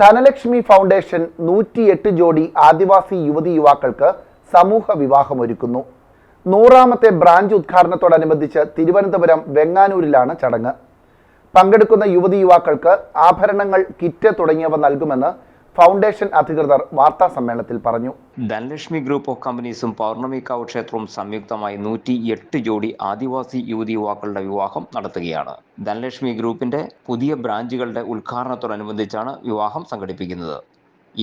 Dhanlaxmi foundation നൂറ്റിയെട്ട് ജോഡി ആദിവാസി യുവതി യുവാക്കൾക്ക് സമൂഹ വിവാഹമൊരുക്കുന്നു. നൂറാമത്തെ ബ്രാഞ്ച് ഉദ്ഘാടനത്തോടനുബന്ധിച്ച് തിരുവനന്തപുരം വെങ്ങാനൂരിലാണ് ചടങ്ങ്. പങ്കെടുക്കുന്ന യുവതി യുവാക്കൾക്ക് ആഭരണങ്ങൾ കിറ്റ് തുടങ്ങിയവ നൽകുമെന്ന് ഫൗണ്ടേഷൻ അധികൃതർ വാർത്താ സമ്മേളനത്തിൽ പറഞ്ഞു. ധനലക്ഷ്മി ഗ്രൂപ്പ് ഓഫ് കമ്പനീസും പൗർണമിക്കാവ് ക്ഷേത്രവും സംയുക്തമായി നൂറ്റി എട്ട് ജോഡി ആദിവാസി യുവതി യുവാക്കളുടെ വിവാഹം നടത്തുകയാണ്. ധനലക്ഷ്മി ഗ്രൂപ്പിന്റെ പുതിയ ബ്രാഞ്ചുകളുടെ ഉദ്ഘാടനത്തോടനുബന്ധിച്ചാണ് വിവാഹം സംഘടിപ്പിക്കുന്നത്.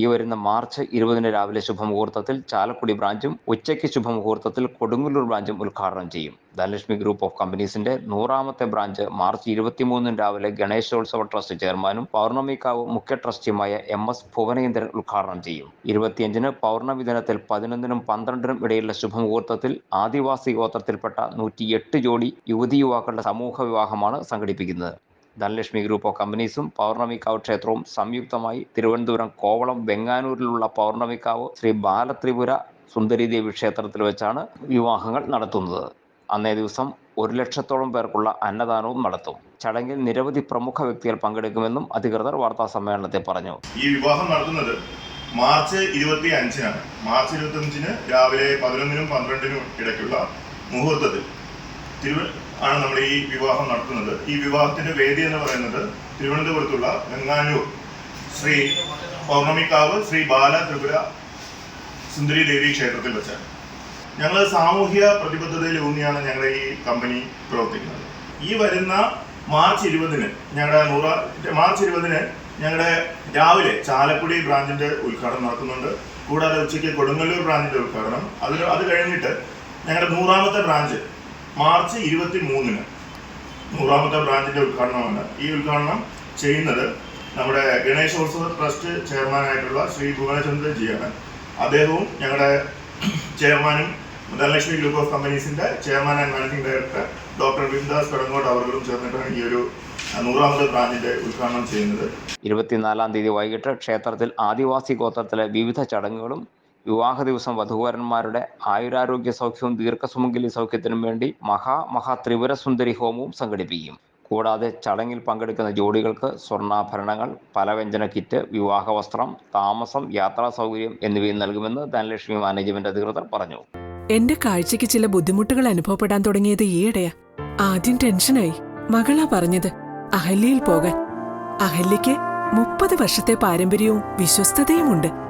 ഈ വരുന്ന മാർച്ച് ഇരുപതിന് രാവിലെ ശുഭമുഹൂർത്തത്തിൽ ചാലക്കുടി ബ്രാഞ്ചും ഉച്ചയ്ക്ക് ശുഭമുഹൂർത്തത്തിൽ കൊടുങ്ങല്ലൂർ ബ്രാഞ്ചും ഉദ്ഘാടനം ചെയ്യും. ധനലക്ഷ്മി ഗ്രൂപ്പ് ഓഫ് കമ്പനീസിന്റെ നൂറാമത്തെ ബ്രാഞ്ച് മാർച്ച് ഇരുപത്തിമൂന്നിന് രാവിലെ ഗണേശോത്സവ ട്രസ്റ്റ് ചെയർമാനും പൗർണമിക്കാവ് മുഖ്യ ട്രസ്റ്റിയുമായ എം എസ് ഭുവനേന്ദ്രൻ ഉദ്ഘാടനം ചെയ്യും. ഇരുപത്തിയഞ്ചിന് പൗർണമി ദിനത്തിൽ പതിനൊന്നിനും പന്ത്രണ്ടിനും ഇടയിലുള്ള ശുഭമുഹൂർത്തത്തിൽ ആദിവാസി ഗോത്രത്തിൽപ്പെട്ട നൂറ്റിയെട്ട് ജോഡി യുവതി യുവാക്കളുടെ സമൂഹ വിവാഹമാണ് സംഘടിപ്പിക്കുന്നത്. ധനലക്ഷ്മി ഗ്രൂപ്പ് ഓഫ് കമ്പനീസും പൗർണമിക്കാവ് ക്ഷേത്രവും സംയുക്തമായി തിരുവനന്തപുരം കോവളം വെങ്ങാനൂരിലുള്ള പൗർണമിക്കാവ് ശ്രീ ബാലത്രിപുര സുന്ദരിദേവി ക്ഷേത്രത്തിൽ വെച്ചാണ് വിവാഹങ്ങൾ നടത്തുന്നത്. അന്നേ ദിവസം ഒരു ലക്ഷത്തോളം പേർക്കുള്ള അന്നദാനവും നടത്തും. ചടങ്ങിൽ നിരവധി പ്രമുഖ വ്യക്തികൾ പങ്കെടുക്കുമെന്നും അധികൃതർ വാർത്താ സമ്മേളനത്തിൽ പറഞ്ഞു. ഈ വിവാഹം നടത്തുന്നത് മാർച്ച് ഇരുപത്തി അഞ്ചിനാണ് മാർച്ച് ഇരുപത്തി അഞ്ചിന് രാവിലെ പതിനൊന്നിനും പന്ത്രണ്ടിനും ഇടയ്ക്കുള്ള മുഹൂർത്തത്തിൽ. ആണ് നമ്മൾ ഈ വിവാഹം നടത്തുന്നത്. ഈ വിവാഹത്തിന്റെ വേദി എന്ന് പറയുന്നത് തിരുവനന്തപുരത്തുള്ള വെങ്ങാനൂർ ശ്രീ പൗർണമിക്കാവ് ശ്രീ ബാല ത്രിപുര സുന്ദരി ദേവി ക്ഷേത്രത്തിൽ വെച്ചാണ് ഞങ്ങൾ സാമൂഹ്യ പ്രതിബദ്ധതയിൽ ഊന്നിയാണ് ഞങ്ങളുടെ ഈ കമ്പനി പ്രവർത്തിക്കുന്നത്. ഈ വരുന്ന മാർച്ച് ഇരുപതിന് ഞങ്ങളുടെ നൂറ മാർച്ച് ഇരുപതിന് ഞങ്ങളുടെ രാവിലെ ചാലക്കുടി ബ്രാഞ്ചിന്റെ ഉദ്ഘാടനം നടക്കുന്നുണ്ട്. കൂടാതെ ഉച്ചയ്ക്ക് കൊടുങ്ങല്ലൂർ ബ്രാഞ്ചിന്റെ ഉദ്ഘാടനം. അതിൽ അത് കഴിഞ്ഞിട്ട് ഞങ്ങളുടെ നൂറാമത്തെ ബ്രാഞ്ച് മാർച്ച് ഇരുപത്തി മൂന്നിന് നൂറാമത്തെ ബ്രാഞ്ചിന്റെ ഉദ്ഘാടനമാണ്. ഈ ഉദ്ഘാടനം ചെയ്യുന്നത് നമ്മുടെ ഗണേശോത്സവ ട്രസ്റ്റ് ചെയർമാനായിട്ടുള്ള ശ്രീ ഭുവനചന്ദ്രൻ ജിയാണ് അദ്ദേഹവും ഞങ്ങളുടെ ചെയർമാനും Dhanalakshmi group of കമ്പനീസിന്റെ chairman and managing director doctor Bindas Kadangot അവരും ചേർന്നിട്ടാണ് ഈ ഒരു നൂറാമത്തെ ബ്രാഞ്ചിന്റെ ഉദ്ഘാടനം ചെയ്യുന്നത്. ഇരുപത്തിനാലാം തീയതി വൈകിട്ട് ക്ഷേത്രത്തിൽ ആദിവാസി ഗോത്രത്തിലെ വിവിധ ചടങ്ങുകളും വിവാഹ ദിവസം വധുവരന്മാരുടെ ആയുരാരോഗ്യ സൗഖ്യവും ദീർഘസുമംഗലി സൗഖ്യത്തിനും വേണ്ടി മഹാ മഹാ ത്രിപുര സുന്ദരി ഹോമവും സംഘടിപ്പിക്കും. കൂടാതെ ചടങ്ങിൽ പങ്കെടുക്കുന്ന ജോഡികൾക്ക് സ്വർണാഭരണങ്ങൾ പലവ്യഞ്ജന കിറ്റ് വിവാഹ വസ്ത്രം താമസം യാത്രാ സൗകര്യം എന്നിവയും നൽകുമെന്ന് ധനലക്ഷ്മി മാനേജ്മെന്റ് അധികൃതർ പറഞ്ഞു. എന്റെ കാഴ്ചയ്ക്ക് ചില ബുദ്ധിമുട്ടുകൾ അനുഭവപ്പെടാൻ തുടങ്ങിയത് ഈയിടെയാ. ആദ്യം ടെൻഷനായി. മകളാ പറഞ്ഞത് അഹല്യയിൽ പോകാൻ. അഹല്യയ്ക്ക് മുപ്പത് വർഷത്തെ പാരമ്പര്യവും വിശ്വസ്തതയുമുണ്ട്.